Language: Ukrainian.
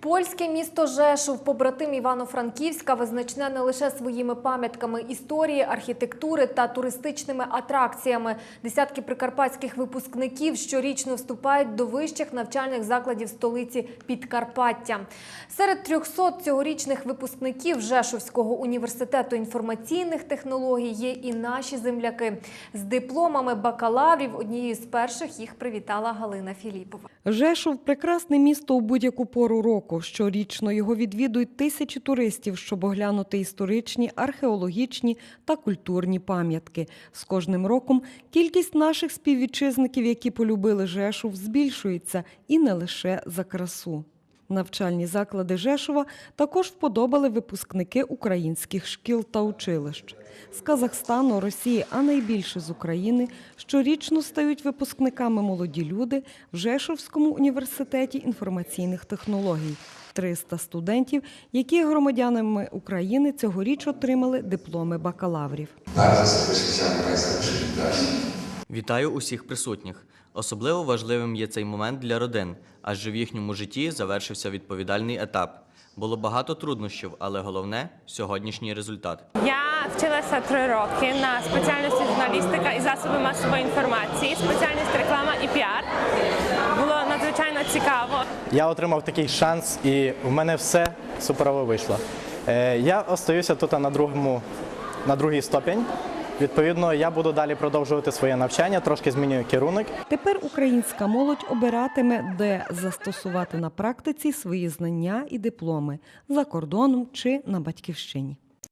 Польське місто Жешув, побратим Івано-Франківська, визначне не лише своїми пам'ятками історії, архітектури та туристичними атракціями. Десятки прикарпатських випускників щорічно вступають до вищих навчальних закладів столиці Підкарпаття. Серед 300 цьогорічних випускників Жешувського університету інформаційних технологій є і наші земляки. З дипломами бакалаврів однією з перших їх привітала Галина Філіпова. Жешув прекрасне місто у будь-яку пору року. Щорічно його відвідують тисячі туристів, щоб оглянути історичні, археологічні та культурні пам'ятки. З кожним роком кількість наших співвітчизників, які полюбили Жешув, збільшується і не лише за красу. Навчальні заклади Жешува також вподобали випускники українських шкіл та училищ. З Казахстану, Росії, а найбільше з України щорічно стають випускниками молоді люди в Жешувському університеті інформаційних технологій. 300 студентів, які громадянами України цьогоріч отримали дипломи бакалаврів. Вітаю усіх присутніх. Особливо важливим є цей момент для родин, адже в їхньому житті завершився відповідальний етап. Було багато труднощів, але головне сьогоднішній результат. Я вчилася три роки на спеціальності журналістика і засоби масової інформації, спеціальність реклама і піар. Було надзвичайно цікаво. Я отримав такий шанс, і в мене все суперово вийшло. Е, Я остаюся тут на другому на другий ступінь. Відповідно, я буду далі продовжувати своє навчання, трошки змінюю керунок. Тепер українська молодь обиратиме, де застосувати на практиці свої знання і дипломи за кордоном чи на батьківщині.